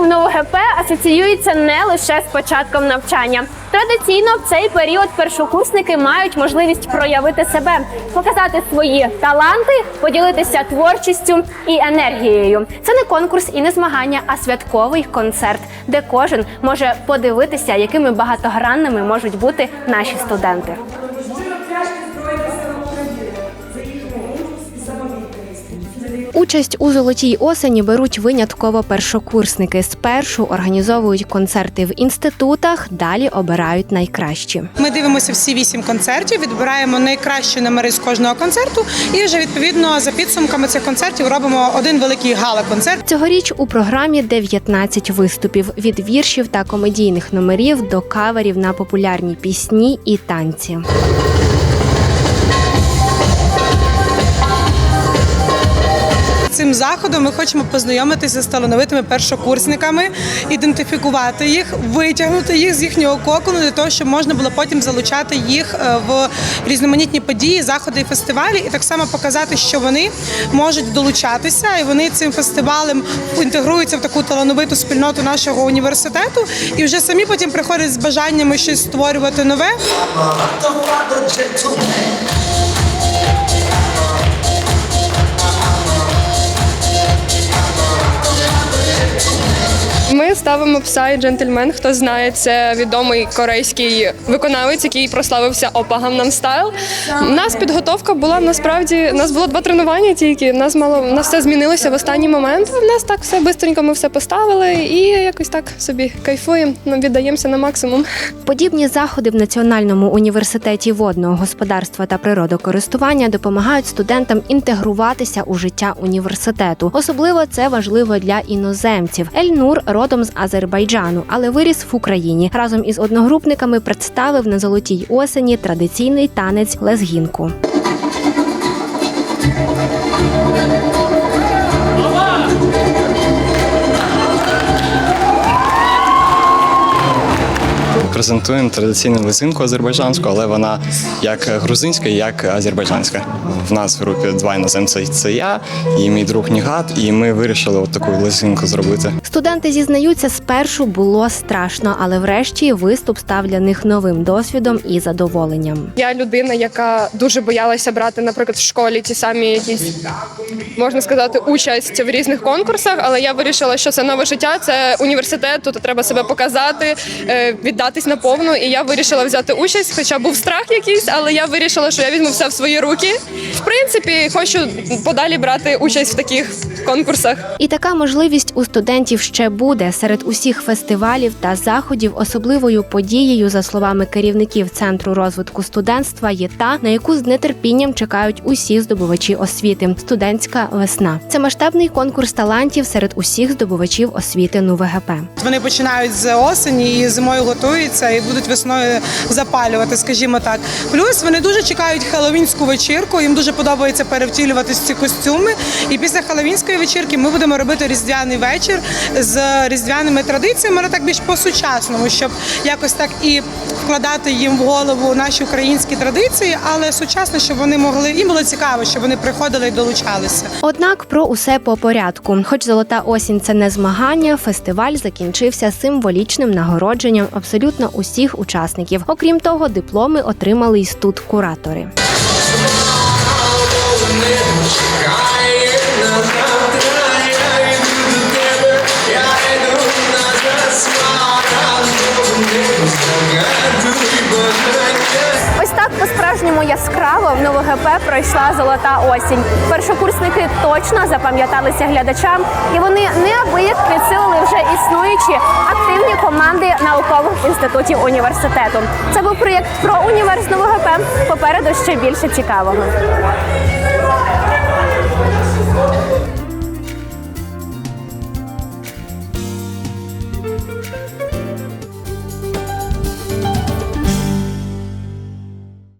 ОГП асоціюється не лише з початком навчання. Традиційно в цей період першокурсники мають можливість проявити себе, показати свої таланти, поділитися творчістю і енергією. Це не конкурс і не змагання, а святковий концерт, де кожен може подивитися, якими багатогранними можуть бути наші студенти. Участь у золотій осені беруть винятково першокурсники. Спершу організовують концерти в інститутах, далі обирають найкращі. Ми дивимося всі вісім концертів, відбираємо найкращі номери з кожного концерту, і вже відповідно за підсумками цих концертів робимо один великий гала-концерт. Цьогоріч у програмі 19 виступів від віршів та комедійних номерів до каверів на популярні пісні і танці. Цим заходом ми хочемо познайомитися з талановитими першокурсниками, ідентифікувати їх, витягнути їх з їхнього кокону для того, щоб можна було потім залучати їх е, в різноманітні події, заходи і фестивалі, і так само показати, що вони можуть долучатися, і вони цим фестивалем інтегруються в таку талановиту спільноту нашого університету, і вже самі потім приходять з бажаннями щось створювати нове. Ставимо пса джентльмен. Хто знає, це відомий корейський виконавець, який прославився опа Gangnam Style. У нас підготовка була насправді. У нас було два тренування тільки. У нас мало у нас все змінилося в останній момент. У нас так все бистренько ми все поставили і якось так собі кайфуємо. Ну, віддаємося на максимум. Подібні заходи в Національному університеті водного господарства та природокористування допомагають студентам інтегруватися у життя університету. Особливо це важливо для іноземців. Ельнур родом з Азербайджану, але виріс в Україні. Разом із одногрупниками представив на золотій осені традиційний танець лезгінку. Презентуємо традиційну лизинку азербайджанську, але вона як грузинська, як азербайджанська. В нас в групі два іноземці це я і мій друг Нігат, і ми вирішили от таку лизинку зробити. Студенти зізнаються, спершу було страшно, але врешті виступ став для них новим досвідом і задоволенням. Я людина, яка дуже боялася брати, наприклад, в школі ті самі якісь можна сказати, участь в різних конкурсах. Але я вирішила, що це нове життя, це університет, тут треба себе показати, е, віддатись наповну. І я вирішила взяти участь, хоча був страх якийсь, але я вирішила, що я візьму все в свої руки. В принципі, хочу подалі брати участь в таких конкурсах. І така можливість у студентів ще буде серед усіх фестивалів та заходів. Особливою подією, за словами керівників центру розвитку студентства, є та, на яку з нетерпінням чекають усі здобувачі освіти. Студентська весна. Це масштабний конкурс талантів серед усіх здобувачів освіти НУВГП. Вони починають з осені і зимою готуються і будуть весною запалювати, скажімо так. Плюс вони дуже чекають хеллоуінську вечірку. Їм дуже подобається перевтілюватись ці костюми. І після хеллоуінської вечірки ми будемо робити різдвяний вечір з різдвяними традиціями, але так більш по-сучасному, щоб якось так і вкладати їм в голову наші українські традиції, але сучасно, щоб вони могли їм було цікаво, щоб вони приходили і долучалися. Однак про усе по порядку. Хоч золота осінь це не змагання, фестиваль закінчився символічним нагородженням абсолютно усіх учасників. Окрім того, дипломи отримали й тут куратори. По-справжньому яскраво в НовГП пройшла золота осінь. Першокурсники точно запам'яталися глядачам, і вони неабияк підсилили вже існуючі активні команди наукових інститутів університету. Це був проєкт про універс НовГП. Попереду ще більше цікавого.